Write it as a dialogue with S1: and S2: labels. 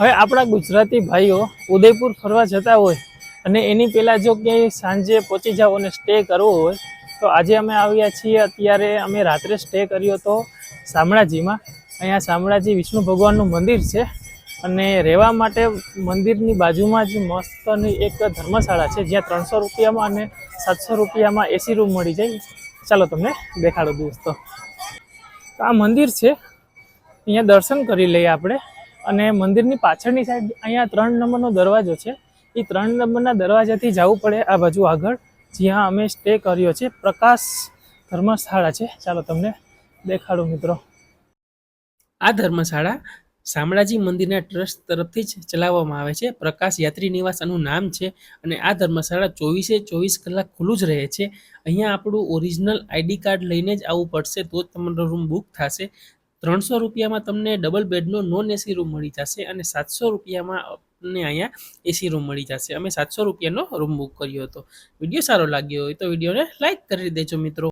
S1: હવે આપણા ગુજરાતી ભાઈઓ ઉદયપુર ફરવા જતા હોય અને એની પહેલાં જો ક્યાંય સાંજે પહોંચી જાઓ અને સ્ટે કરવો હોય, તો આજે અમે આવ્યા છીએ અત્યારે અમે રાત્રે સ્ટે કર્યો હતો શામળાજીમાં. અહીંયા શામળાજી વિષ્ણુ ભગવાનનું મંદિર છે અને રહેવા માટે મંદિરની બાજુમાં જ મસ્તની એક ધર્મશાળા છે, જ્યાં ત્રણસો રૂપિયામાં અને સાતસો રૂપિયામાં એસી રૂમ મળી જાય. ચાલો તમને દેખાડો દોસ્તો. આ મંદિર છે, અહીંયા દર્શન કરી લઈએ આપણે. અને મંદિરની પાછળની સાઈડ અહીંયા ત્રણ નંબરનો દરવાજો છે. એ ત્રણ નંબરના દરવાજાથી જવું પડે આ બાજુ આગળ. જ્યાં અમે સ્ટે કર્યો છે. પ્રકાશ ધર્મશાળા છે. ચાલો તમને દેખાડું મિત્રો. આ ધર્મશાળા શામળાજી મંદિરના ટ્રસ્ટ તરફથી જ ચલાવવામાં આવે છે. પ્રકાશ યાત્રી નિવાસ આનું નામ છે અને આ ધર્મશાળા ચોવીસે ચોવીસ કલાક ખુલ્લું જ રહે છે. અહીંયા આપણું ઓરિજિનલ આઈડી કાર્ડ લઈને જ આવવું પડશે તો જ તમારો રૂમ બુક થશે. ત્રણસો રૂપિયામાં તમને ડબલ બેડનો નોન એસી રૂમ મળી જશે અને સાતસો રૂપિયામાં અમને અહીંયા એસી રૂમ મળી જશે. અમે સાતસો રૂપિયાનો રૂમ બુક કર્યો હતો. વીડિયો સારો લાગ્યો હોય તો વિડીયોને લાઇક કરી દેજો મિત્રો.